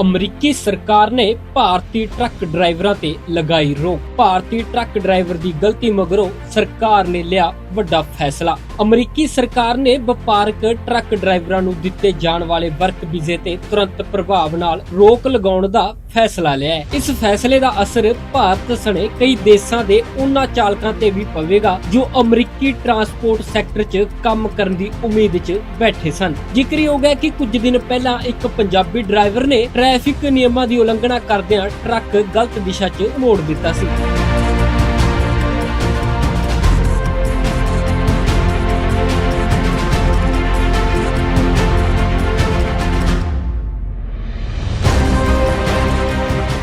ਅਮਰੀਕੀ ਸਰਕਾਰ ਨੇ ਭਾਰਤੀ ਟਰੱਕ ਡਰਾਈਵਰਾਂ ਤੇ ਲਗਾਈ ਰੋਕ। ਭਾਰਤੀ ਟਰੱਕ ਡਰਾਈਵਰ ਦੀ ਗਲਤੀ ਮਗਰੋਂ ਸਰਕਾਰ ਨੇ ਲਿਆ ਵੱਡਾ ਫੈਸਲਾ। ਅਮਰੀਕੀ ਸਰਕਾਰ ਨੇ ਵਪਾਰਕ ਟਰੱਕ ਡਰਾਈਵਰਾਂ ਨੂੰ ਦਿੱਤੇ ਜਾਣ ਵਾਲੇ ਵਰਕ ਵੀਜ਼ੇ ਤੇ ਤੁਰੰਤ ਪ੍ਰਭਾਵ ਨਾਲ ਰੋਕ ਲਗਾਉਣ ਦਾ ਫੈਸਲਾ ਲਿਆ ਹੈ। ਇਸ ਫੈਸਲੇ ਦਾ ਅਸਰ ਭਾਰਤ ਸਣੇ ਕਈ ਦੇਸ਼ਾਂ ਦੇ ਉਹਨਾਂ ਚਾਲਕਾਂ ਤੇ ਵੀ ਪਵੇਗਾ, ਜੋ ਅਮਰੀਕੀ ਟਰਾਂਸਪੋਰਟ ਸੈਕਟਰ 'ਚ ਕੰਮ ਕਰਨ ਦੀ ਉਮੀਦ 'ਚ ਬੈਠੇ ਸਨ। ਜ਼ਿਕਰਯੋਗ ਹੈ ਕਿ ਕੁਝ ਦਿਨ ਪਹਿਲਾਂ ਇੱਕ ਪੰਜਾਬੀ ਡਰਾਈਵਰ ਨੇ ਟ੍ਰੈਫਿਕ ਨਿਯਮਾਂ ਦੀ ਉਲੰਘਣਾ ਕਰਦਿਆਂ ਟਰੱਕ ਗਲਤ ਦਿਸ਼ਾ 'ਚ ਮੋੜ ਦਿੱਤਾ ਸੀ।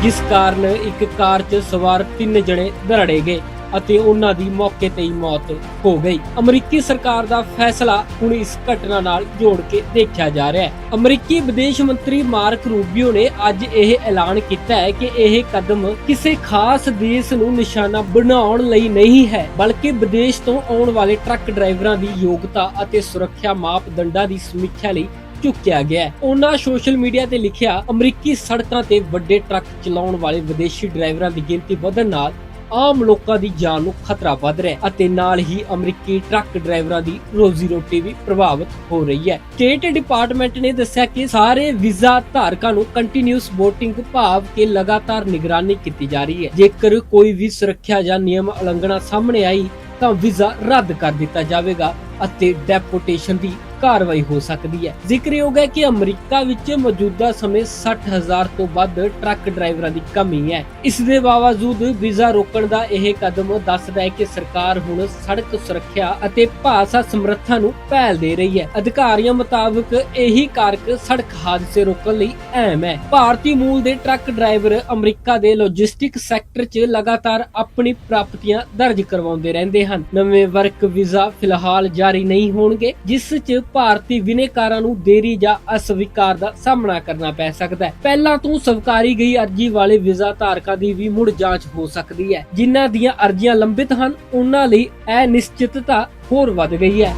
ਜਿਸ ਕਾਰਨ ਇੱਕ ਕਾਰ 'ਚ ਸਵਾਰ ਤਿੰਨ ਜਣੇ ਦਰੜੇ ਗਏ। ਅਤੇ ਉਹਨਾਂ ਦੀ ਮੌਕੇ ਤੇ ਹੀ ਮੌਤ ਹੋ ਗਈ। ਅਮਰੀਕੀ ਸਰਕਾਰ ਦਾ ਫੈਸਲਾ ਹੁਣ ਇਸ ਘਟਨਾ ਨਾਲ ਜੋੜ ਕੇ ਦੇਖਿਆ ਜਾ ਰਿਹਾ ਹੈ। ਅਮਰੀਕੀ ਵਿਦੇਸ਼ ਮੰਤਰੀ ਮਾਰਕ ਰੂਬੀਓ ਨੇ ਅੱਜ ਇਹ ਐਲਾਨ ਕੀਤਾ ਹੈ ਕਿ ਇਹ ਕਦਮ ਕਿਸੇ ਖਾਸ ਦੇਸ਼ ਨੂੰ ਨਿਸ਼ਾਨਾ ਬਣਾਉਣ ਲਈ ਨਹੀਂ ਹੈ, ਬਲਕਿ ਵਿਦੇਸ਼ ਤੋਂ ਆਉਣ ਵਾਲੇ ਟਰੱਕ ਡਰਾਈਵਰਾਂ ਦੀ ਯੋਗਤਾ ਅਤੇ ਸੁਰੱਖਿਆ ਮਾਪਦੰਡਾਂ ਦੀ ਸਮੀਖਿਆ ਲਈ ਚੁੱਕਿਆ ਗਿਆ ਉਹਨਾਂ ਸੋਸ਼ਲ ਮੀਡੀਆ ਤੇ ਲਿਖਿਆ, ਅਮਰੀਕੀ ਸੜਕਾਂ ਤੇ ਵੱਡੇ ਟਰੱਕ ਚਲਾਉਣ ਵਾਲੇ ਵਿਦੇਸ਼ੀ ਡਰਾਈਵਰਾਂ ਦੀ ਗਿਣਤੀ ਵਧਣ ਨਾਲ ਆਮ ਲੋਕਾਂ ਦੀ ਜਾਨ ਨੂੰ ਖਤਰਾ ਵੱਧ ਰਿਹਾ ਹੈ ਅਤੇ ਨਾਲ ਹੀ ਅਮਰੀਕੀ ਟਰੱਕ ਡਰਾਈਵਰਾਂ ਦੀ ਰੋਜ਼ੀ ਰੋਟੀ ਵੀ ਪ੍ਰਭਾਵਿਤ ਹੋ ਰਹੀ ਹੈ। ਸਟੇਟ ਡਿਪਾਰਟਮੈਂਟ ਨੇ ਦੱਸਿਆ ਕਿ ਸਾਰੇ ਵੀਜ਼ਾ ਧਾਰਕਾਂ ਨੂੰ ਕੰਟੀਨਿਊਸ VOTING ਭਾਵ ਕਿ ਲਗਾਤਾਰ ਨਿਗਰਾਨੀ ਕੀਤੀ ਜਾ ਰਹੀ ਹੈ। ਜੇਕਰ ਕੋਈ ਵੀ ਸੁਰੱਖਿਆ ਜਾਂ ਨਿਯਮ ਉਲੰਘਣਾ ਸਾਹਮਣੇ ਆਈ ਤਾਂ ਵੀਜ਼ਾ ਰੱਦ ਕਰ ਦਿੱਤਾ ਜਾਵੇਗਾ ਅਤੇ ਡੈਪੋਟੇਸ਼ਨ ਦੀ ਕਾਰਵਾਈ ਹੋ ਸਕਦੀ ਹੈ। ਜ਼ਿਕਰਯੋਗ ਹੈ ਕਿ ਅਮਰੀਕਾ ਵਿੱਚ ਮੌਜੂਦਾ ਸਮੇਂ 60000 ਤੋਂ ਵੱਧ ਟਰੱਕ ਡਰਾਈਵਰਾਂ ਦੀ ਕਮੀ ਹੈ। ਇਸ ਦੇ ਬਾਵਜੂਦ ਵੀਜ਼ਾ ਰੋਕਣ ਦਾ ਇਹ ਕਦਮ ਦੱਸਦਾ ਹੈ ਕਿ ਸਰਕਾਰ ਹੁਣ ਸੜਕ ਸੁਰੱਖਿਆ ਅਤੇ ਭਾਸ਼ਾ ਸਮਰੱਥਾ ਨੂੰ ਪਹਿਲ ਦੇ ਰਹੀ ਹੈ। ਅਧਿਕਾਰੀਆਂ ਮੁਤਾਬਕ ਇਹੀ ਕਾਰਕ ਸੜਕ ਹਾਦਸੇ ਰੋਕਣ ਲਈ ਅਹਿਮ ਹੈ। ਭਾਰਤੀ ਮੂਲ ਦੇ ਟਰੱਕ ਡਰਾਈਵਰ ਅਮਰੀਕਾ ਦੇ ਲੌਜਿਸਟਿਕ ਸੈਕਟਰ 'ਚ ਲਗਾਤਾਰ ਆਪਣੀ ਪ੍ਰਾਪਤੀਆਂ ਦਰਜ ਕਰਵਾਉਂਦੇ ਰਹਿੰਦੇ ਹਨ। ਨਵੇਂ ਵਰਕ ਵੀਜ਼ਾ ਫਿਲਹਾਲ ਜਾਰੀ ਨਹੀਂ ਹੋਣਗੇ, ਜਿਸ 'ਚ ਭਾਰਤੀ ਵਿਨੇਕਾਰਾਂ ਨੂੰ ਦੇਰੀ ਜਾਂ ਅਸਵੀਕਾਰ ਦਾ ਸਾਹਮਣਾ ਕਰਨਾ ਪੈ ਸਕਦਾ ਹੈ। ਪਹਿਲਾਂ ਤੋਂ ਸਵਕਾਰੀ ਗਈ ਅਰਜੀ ਵਾਲੇ ਵੀਜ਼ਾ ਧਾਰਕਾਂ ਦੀ ਵੀ ਮੁੜ ਜਾਂਚ ਹੋ ਸਕਦੀ ਹੈ। ਜਿਨ੍ਹਾਂ ਦੀਆਂ ਅਰਜ਼ੀਆਂ ਲੰਬਿਤ ਹਨ, ਉਹਨਾਂ ਲਈ ਇਹ ਨਿਸ਼ਚਿਤਤਾ ਹੋਰ ਵੱਧ ਗਈ ਹੈ।